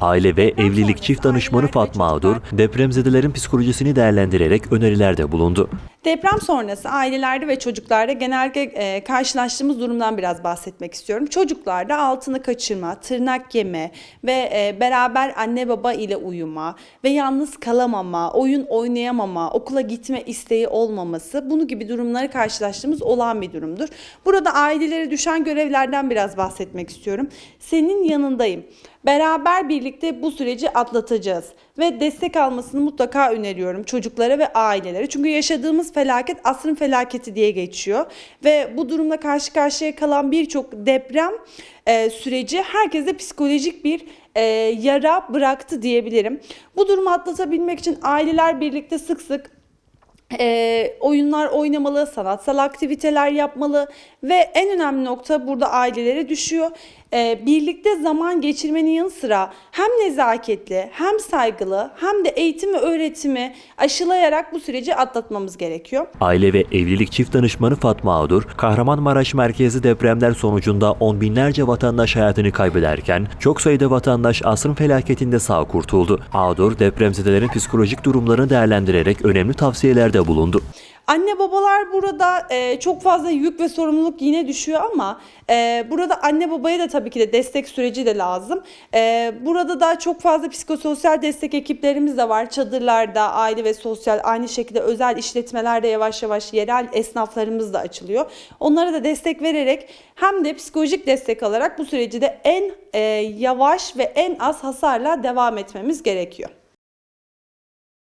Aile ve Evlilik Çift Danışmanı Fatma Ağdur, depremzedelerin psikolojisini değerlendirerek önerilerde bulundu. Deprem sonrası ailelerde ve çocuklarda genellikle e, karşılaştığımız durumdan biraz bahsetmek istiyorum. Çocuklarda altını kaçırma, tırnak yeme ve e, beraber anne baba ile uyuma ve yalnız kalamama, oyun oynayamama, okula gitme isteği olmaması bunu gibi durumları karşılaştığımız olan bir durumdur. Burada ailelere düşen görevlerden biraz bahsetmek istiyorum. Senin yanındayım. Beraber birlikte bu süreci atlatacağız ve destek almasını mutlaka öneriyorum çocuklara ve ailelere. Çünkü yaşadığımız felaket asrın felaketi diye geçiyor ve bu durumla karşı karşıya kalan birçok deprem e, süreci herkese psikolojik bir e, yara bıraktı diyebilirim. Bu durumu atlatabilmek için aileler birlikte sık sık e, oyunlar oynamalı, sanatsal aktiviteler yapmalı ve en önemli nokta burada ailelere düşüyor. E, birlikte zaman geçirmenin yanı sıra hem nezaketli, hem saygılı, hem de eğitim ve öğretimi aşılayarak bu süreci atlatmamız gerekiyor. Aile ve Evlilik Çift Danışmanı Fatma Ağdur, Kahramanmaraş merkezi depremler sonucunda on binlerce vatandaş hayatını kaybederken çok sayıda vatandaş asrın felaketinde sağ kurtuldu. Ağdur, depremzedelerin psikolojik durumlarını değerlendirerek önemli tavsiyelerde bulundu. Anne babalar burada e, çok fazla yük ve sorumluluk yine düşüyor ama e, burada anne babaya da tabii ki de destek süreci de lazım. E, burada da çok fazla psikososyal destek ekiplerimiz de var. Çadırlarda, aile ve sosyal aynı şekilde özel işletmelerde yavaş yavaş yerel esnaflarımız da açılıyor. Onlara da destek vererek hem de psikolojik destek alarak bu süreci de en e, yavaş ve en az hasarla devam etmemiz gerekiyor.